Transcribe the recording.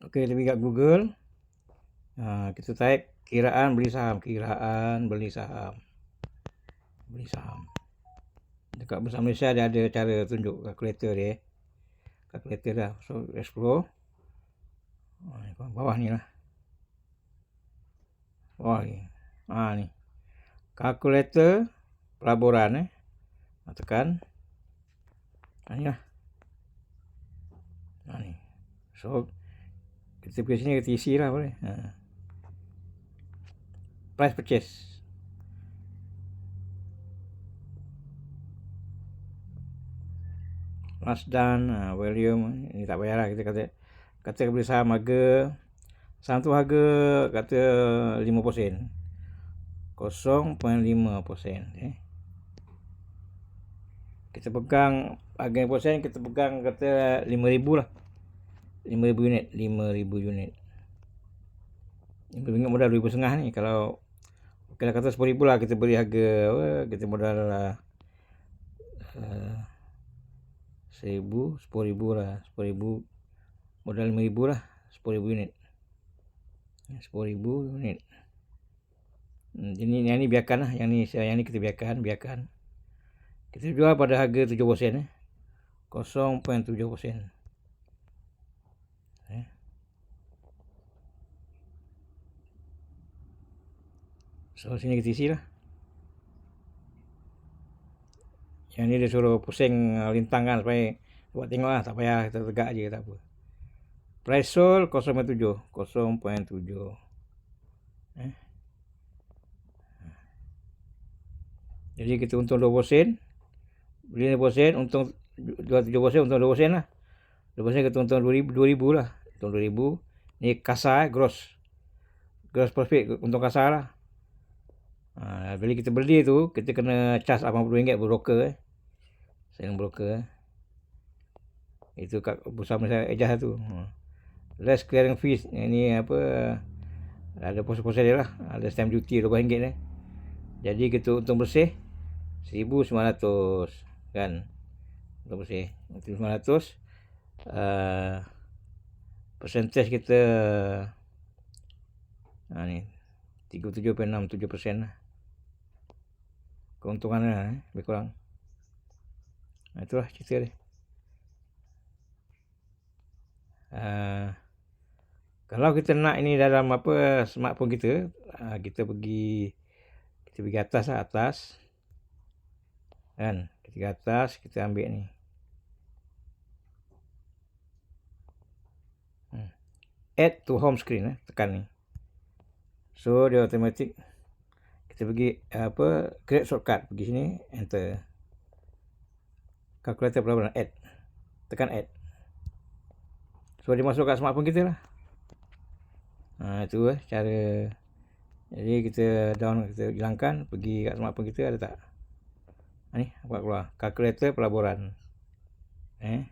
Okey, kita pergi Google. Ha, kita type kiraan beli saham, kiraan beli saham. Beli saham. Dekat Bursa Malaysia dia ada cara tunjuk kalkulator dia. Kalkulator dah. So, explore. Ha, bawah ni lah. Bawah ni. Ha, ni. Kalkulator pelaburan eh. Ha, tekan. Ha, ni lah. Ha, ni. So, sini kita isi lah boleh. Ha. Price purchase. Last done, uh, volume, ini tak payah lah kita kata kata beli saham harga saham tu harga kata 5%. 0.5% eh. Kita pegang harga persen kita pegang kata 5000 lah. 5000 unit 5000 unit. 5000 ringgit modal 2000 setengah ni kalau kalau kata 10000 lah kita beri harga apa kita modal lah uh, 1000 10000 lah 10000 modal 5000 lah 10000 unit. 10000 unit. Hmm, ini yang ni biarkan lah yang ni yang ni kita biarkan biarkan. Kita jual pada harga 7% eh. 0.7% So sini kita isi lah. Yang ni dia suruh pusing uh, lintang kan supaya buat tengok lah. Tak payah kita tegak je tak apa. Sold 0.7. 0.7. Eh. Jadi kita untung 2 sen. Beli 2 sen, untung 2 sen, untung 2 sen lah. 2 sen kita untung 2000, 2000 lah untung 2000 ni kasar eh, gross gross profit untung kasar lah ha, bila kita beli tu kita kena charge RM80 broker eh. Selling broker eh. Itu kat bursa Malaysia ejah tu. Ha. less clearing fees ni apa ada pos-pos dia lah. Ada stamp duty RM20 eh. Jadi kita untung bersih 1900 kan. Untung bersih 1900 uh, percentage kita ha ni 37.67% lah keuntungan lah eh, lebih kurang. Ha, itulah cerita dia. Uh, kalau kita nak ini dalam apa smartphone kita uh, kita pergi kita pergi atas lah atas. Kan? Kita pergi atas kita ambil ni. Add to home screen eh tekan ni. So dia automatic kita pergi apa create shortcut. Pergi sini enter. Calculator pelaburan add. Tekan add. So dia masuk kat smartphone kita lah. Ha, itu eh cara. Jadi kita down kita hilangkan pergi kat smartphone kita ada tak? Ha, ni buat keluar. Calculator pelaburan eh